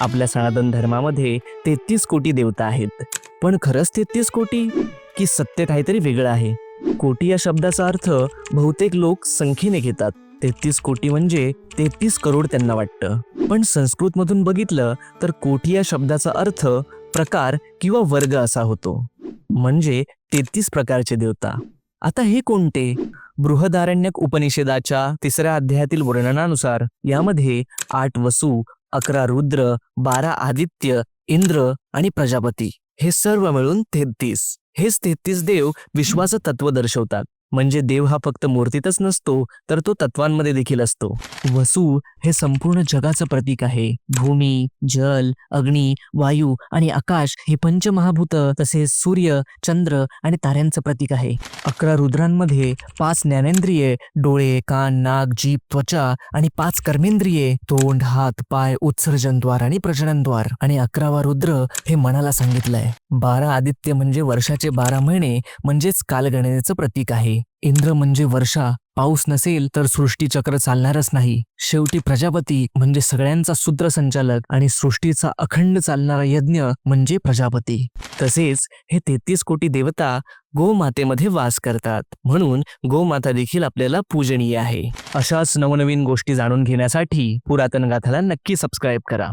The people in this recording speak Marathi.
आपल्या सनातन धर्मामध्ये तेहतीस कोटी देवता आहेत. पण खरंच तेहतीस कोटी? की सत्य काहीतरी वेगळं आहे? कोटी या शब्दाचा अर्थ बहुतेक लोक संख्येने घेतात. तेहतीस कोटी म्हणजे तेहतीस करोड त्यांना वाटतं. पण संस्कृतमधून बघितलं तर कोटी या शब्दाचा अर्थ प्रकार किंवा वर्ग असा होतो. म्हणजे तेहतीस प्रकारचे देवता. आता हे कोणते? बृहदारण्यक उपनिषेदाच्या तिसऱ्या अध्यायातील वर्णनानुसार यामध्ये आठ वसू अकरा रुद्र बारा आदित्य इंद्र आणि प्रजापती. हे सर्व मिळून तेहतीस. हेच तेहतीस देव विश्वाचं तत्व दर्शवतात. म्हणजे देव हा फक्त मूर्तीतच नसतो तर तो तत्वांमध्ये देखील असतो. वसू हे संपूर्ण जगाचं प्रतीक आहे. भूमी जल अग्नी वायू आणि आकाश हे पंचमहाभूत तसेच सूर्य चंद्र आणि ताऱ्यांचं प्रतीक आहे. अकरा रुद्रांमध्ये पाच ज्ञानेंद्रिये डोळे कान नाक जीभ त्वचा आणि पाच कर्मेंद्रिये तोंड हात पाय उत्सर्जनद्वार आणि प्रजननद्वार आणि अकरावा रुद्र हे मनाला सांगितलंय. बारा आदित्य म्हणजे वर्षाचे बारा महिने म्हणजेच कालगणनेचं प्रतीक आहे. इंद्र म्हणजे वर्षा पाऊस नसेल तर सृष्टीचक्र चालणारच नाही. शेवटी प्रजापती म्हणजे सगळ्यांचा सूत्रसंचालक आणि सृष्टीचा अखंड चालणारा यज्ञ म्हणजे प्रजापती. तसेच हे तेहतीस कोटी देवता गोमातेमध्ये वास करतात. म्हणून गोमाता देखील आपल्याला पूजनीय आहे. अशाच नवनवीन गोष्टी जाणून घेण्यासाठी पुरातन गाथाला नक्की सबस्क्राईब करा.